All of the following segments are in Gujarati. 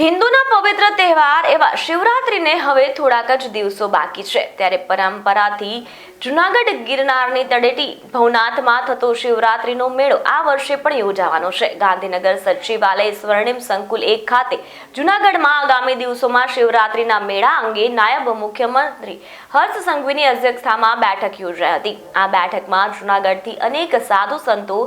હિન્દુના પવિત્ર તહેવાર એવા શિવરાત્રીને હવે થોડાક જ દિવસો બાકી છે. ત્યારે પરંપરાથી જુનાગઢ ગિરનારની તળેટી ભવનાથમાં થતો શિવરાત્રીનો મેળો આ વર્ષે પણ યોજાવાનો છે. ગાંધીનગર સચિવાલય સ્વર્ણિમ સંકુલ એક ખાતે જુનાગઢમાં આગામી દિવસોમાં શિવરાત્રીના મેળા અંગે નાયબ મુખ્યમંત્રી હર્ષ સંઘવીની અધ્યક્ષતામાં બેઠક યોજાઈ હતી. આ બેઠકમાં જુનાગઢથી અનેક સાધુ સંતો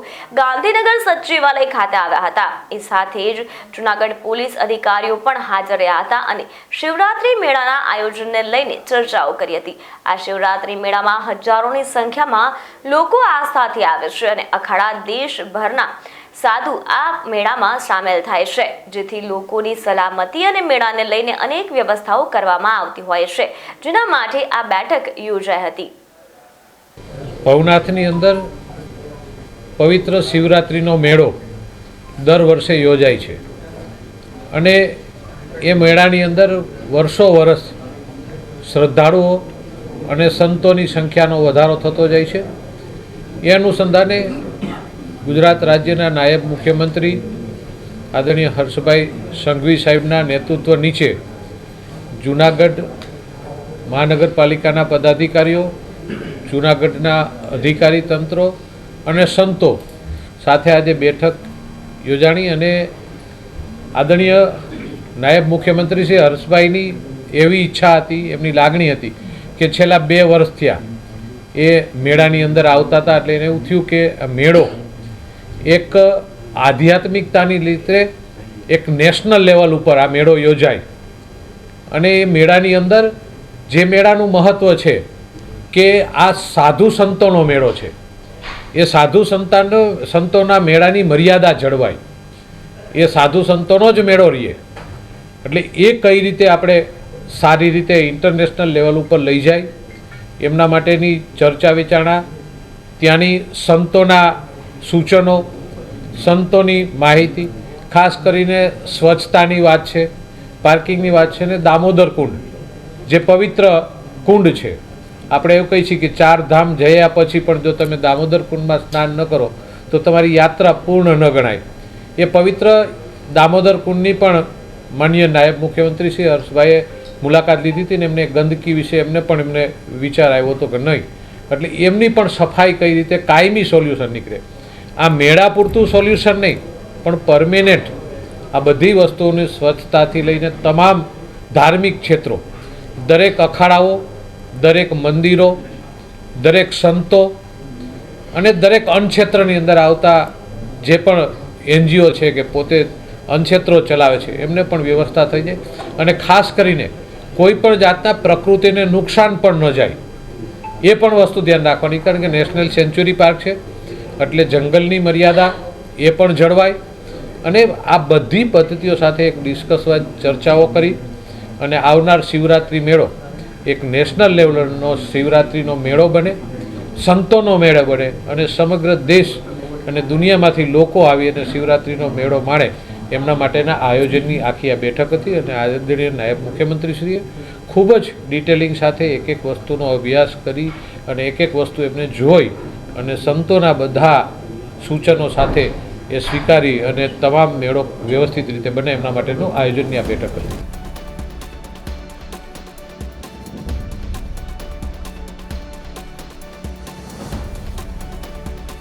ગાંધીનગર સચિવાલય ખાતે આવ્યા હતા. એ સાથે જ જુનાગઢ પોલીસ અધિકારીઓ પણ હાજર રહ્યા હતા અને શિવરાત્રી મેળાના આયોજનને લઈને ચર્ચાઓ કરી હતી. આ શિવરાત્રી મેળામાં હજારોની સંખ્યામાં લોકો આસ્થાથી આવે છે અને અખાડા દેશભરના સાધુ આ મેળામાં સામેલ થાય છે, જેથી લોકોની સલામતી અને મેળાને લઈને અનેક વ્યવસ્થાઓ કરવામાં આવતી હોય છે. જેના માટે આ બેઠક યોજાઈ હતી. ભવનાથની અંદર પવિત્ર શિવરાત્રિનો મેળો દર વર્ષે યોજાય છે. અને એ મેળાની અંદર વર્ષો વર્ષ શ્રદ્ધાળુઓ અને સંતોની સંખ્યાનો વધારો થતો જાય છે. એ અનુસંધાને ગુજરાત રાજ્યના નાયબ મુખ્યમંત્રી આદરણીય હર્ષભાઈ સંઘવી સાહેબના નેતૃત્વ નીચે જૂનાગઢ મહાનગરપાલિકાના પદાધિકારીઓ, જૂનાગઢના અધિકારી તંત્રો અને સંતો સાથે આજે બેઠક યોજાણી અને આદરણીય નાયબ મુખ્યમંત્રી શ્રી હર્ષભાઈની એવી ઈચ્છા હતી, એમની લાગણી હતી કે છેલ્લા બે વર્ષ થયા એ મેળાની અંદર આવતા હતા એટલે એને એવું થયું કે મેળો એક આધ્યાત્મિકતાની રીતે એક નેશનલ લેવલ ઉપર આ મેળો યોજાય. અને એ મેળાની અંદર જે મેળાનું મહત્ત્વ છે કે આ સાધુ સંતોનો મેળો છે. એ સાધુ સંતાનો સંતોના મેળાની મર્યાદા જળવાય. એ સાધુ સંતોનો જ મેળો રહીએ. એટલે એ કઈ રીતે આપણે સારી રીતે ઇન્ટરનેશનલ લેવલ ઉપર લઈ જાય, એમના માટેની ચર્ચા વિચારણા, ત્યાંની સંતોના સૂચનો, સંતોની માહિતી, ખાસ કરીને સ્વચ્છતાની વાત છે, પાર્કિંગની વાત છે ને દામોદર કુંડ, જે પવિત્ર કુંડ છે. આપણે એવું કહીએ છીએ કે ચાર ધામ જયા પછી પણ જો તમે દામોદર કુંડમાં સ્નાન ન કરો, તો તમારી યાત્રા પૂર્ણ ન ગણાય. એ પવિત્ર દામોદર કુંડની પણ માન્ય નાયબ મુખ્યમંત્રી શ્રી હર્ષભાઈએ મુલાકાત લીધી હતી ને એમને ગંદકી વિશે એમને પણ એમને વિચાર આવ્યો હતો કે નહીં. એટલે એમની પણ સફાઈ કઈ રીતે કાયમી સોલ્યુશન નીકળે. આ મેળા પૂરતું સોલ્યુશન નહીં, પણ પરમેનન્ટ આ બધી વસ્તુઓની સ્વચ્છતાથી લઈને તમામ ધાર્મિક ક્ષેત્રો, દરેક અખાડાઓ, દરેક મંદિરો, દરેક સંતો અને દરેક અન્નક્ષેત્રની અંદર આવતા જે પણ એનજીઓ છે કે પોતે અનક્ષેત્રો ચલાવે છે, એમને પણ વ્યવસ્થા થઈ જાય. અને ખાસ કરીને કોઈ પણ જાતના પ્રકૃતિને નુકસાન પણ ન જાય, એ પણ વસ્તુ ધ્યાન રાખવાની, કારણ કે નેશનલ સેન્ચ્યુરી પાર્ક છે, એટલે જંગલની મર્યાદા એ પણ જળવાય. અને આ બધી પદ્ધતિઓ સાથે એક ડિસ્કસ ચર્ચાઓ કરી, અને આવનાર શિવરાત્રિ મેળો એક નેશનલ લેવલનો શિવરાત્રિનો મેળો બને, સંતોનો મેળો બને, અને સમગ્ર દેશ અને દુનિયામાંથી લોકો આવી અને શિવરાત્રિનો મેળો માણે, એમના માટેના આયોજનની આખી આ બેઠક હતી અને આદરણીય નાયબ મુખ્યમંત્રીશ્રીએ ખૂબ જ ડિટેલિંગ સાથે એક એક વસ્તુનો અભ્યાસ કરી અને એક એક વસ્તુ એમને જોઈ અને સંતોના બધા સૂચનો સાથે એ સ્વીકારી અને તમામ મેળો વ્યવસ્થિત રીતે બને એમના માટેનું આયોજનની આ બેઠક હતી.